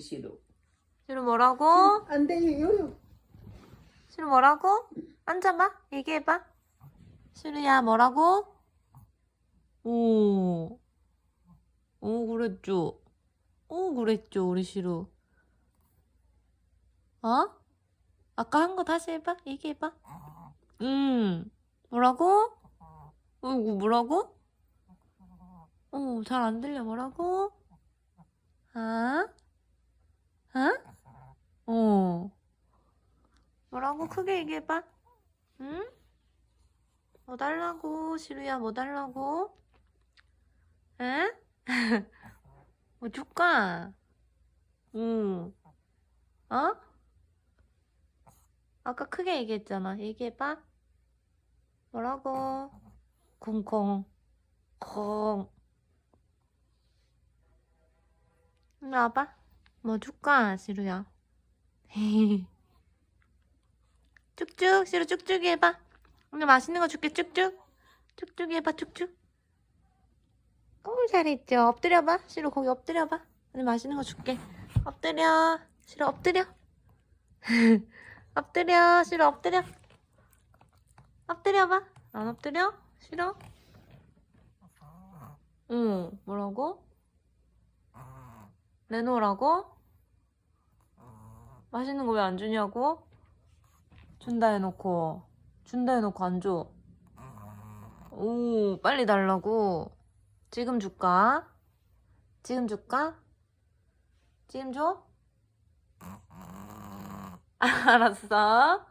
시루. 시루 뭐라고? 안 돼, 요요. 시루 뭐라고? 앉아봐. 얘기해봐. 시루야 뭐라고? 오. 오 그랬죠. 오 그랬죠 우리 시루. 어? 아까 한 거 다시 해봐. 얘기해봐. 음. 뭐라고? 어이구 뭐라고? 어, 잘 안 들려. 뭐라고? 아? 아? 어. 뭐라고 크게 얘기해봐. 응? 뭐 달라고, 시루야, 뭐 달라고? 에? 뭐 줄까? 응. 어? 아까 크게 얘기했잖아. 얘기해봐. 뭐라고? 콩콩. 콩. 일로 와봐. 뭐 줄까, 시루야? 쭉쭉, 시루 쭉쭉 해봐. 오늘 맛있는 거 줄게, 쭉쭉. 쭉쭉 해봐, 쭉쭉. 오, 잘했죠. 엎드려봐. 시루 거기 엎드려봐. 오늘 맛있는 거 줄게. 엎드려. 시루 엎드려. 엎드려. 시루 엎드려. 엎드려봐. 안 엎드려? 싫어? 응, 뭐라고? 내놓으라고? 맛있는 거 왜 안 주냐고? 준다 해놓고 준다 해놓고 안 줘. 오 빨리 달라고. 지금 줄까? 지금 줄까? 지금 줘? 알았어.